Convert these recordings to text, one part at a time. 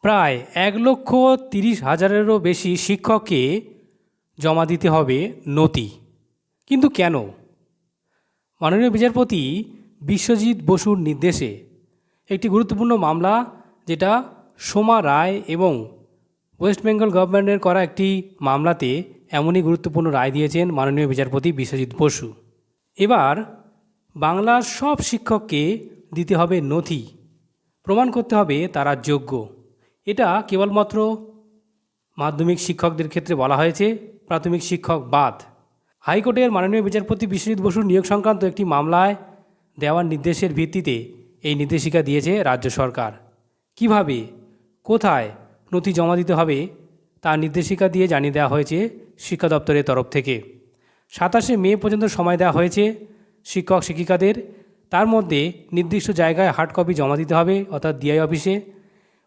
প্রায় এক লক্ষ তিরিশ হাজারেরও বেশি শিক্ষককে জমা দিতে হবে নথি। কিন্তু কেন? মাননীয় বিচারপতি বিশ্বজিৎ বসুর নির্দেশে একটি গুরুত্বপূর্ণ মামলা, যেটা সোমা রায় এবং ওয়েস্ট বেঙ্গল গভর্নমেন্টের করা একটি মামলাতে এমনই গুরুত্বপূর্ণ রায় দিয়েছেন মাননীয় বিচারপতি বিশ্বজিৎ বসু। এবার বাংলার সব শিক্ষককে দিতে হবে নথি। প্রমাণ করতে হবে তারা যোগ্য। এটা কেবলমাত্র মাধ্যমিক শিক্ষকদের ক্ষেত্রে বলা হয়েছে, প্রাথমিক শিক্ষক বাদ। হাইকোর্টের মাননীয় বিচারপতি বিশ্বজিৎ বসুর নিয়োগ সংক্রান্ত একটি মামলায় দেওয়ার নির্দেশের ভিত্তিতে এই নির্দেশিকা দিয়েছে রাজ্য সরকার। কীভাবে, কোথায় নথি জমা দিতে হবে তার নির্দেশিকা দিয়ে জানিয়ে দেওয়া হয়েছে শিক্ষা দপ্তরের তরফ থেকে। সাতাশে মে পর্যন্ত সময় দেওয়া হয়েছে শিক্ষক শিক্ষিকাদের। তার মধ্যে নির্দিষ্ট জায়গায় হার্ড কপি জমা দিতে হবে, অর্থাৎ ডিআই অফিসে।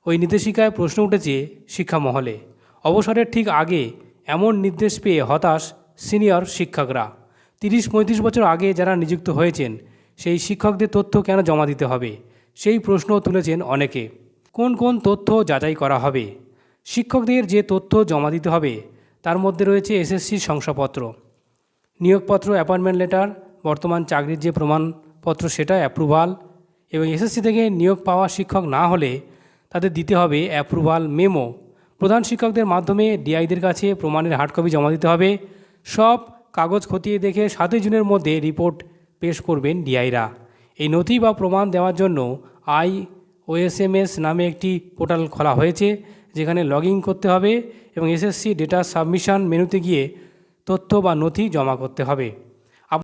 ওই নির্দেশিকায় প্রশ্ন উঠেছে শিক্ষা মহলে। অবসরের ঠিক আগে এমন নির্দেশ পেয়ে হতাশ সিনিয়র শিক্ষকরা। তিরিশ পঁয়ত্রিশ বছর আগে যারা নিযুক্ত হয়েছেন, সেই শিক্ষকদের তথ্য কেন জমা দিতে হবে? সেই প্রশ্ন তুলেছেন অনেকে। কোন কোন তথ্য যাচাই করা হবে? শিক্ষকদের যে তথ্য জমা দিতে হবে, তার মধ্যে রয়েছে এসএসসির শংসাপত্র। নিয়োগপত্র, অ্যাপয়েন্টমেন্ট লেটার, বর্তমান চাকরির যে প্রমাণপত্র, সেটা অ্যাপ্রুভাল এবং এসএসসি থেকে নিয়োগ পাওয়া শিক্ষক না হলে তাদের দিতে হবে অ্যাপ্রুভাল মেমো প্রধান শিক্ষকদের মাধ্যমে ডিআইদের কাছে প্রমাণের হার্ড কপি জমা দিতে হবে। সব কাগজ খতিয়ে দেখে সাতই জুনের মধ্যে রিপোর্ট পেশ করবেন ডিআইরা এই নথি বা প্রমাণ দেওয়ার জন্য আই ওএসএমএস নামে একটি পোর্টাল খোলা হয়েছে, যেখানে লগ করতে হবে এবং এসএসসি ডেটা সাবমিশন মেনুতে গিয়ে তথ্য বা নথি জমা করতে হবে।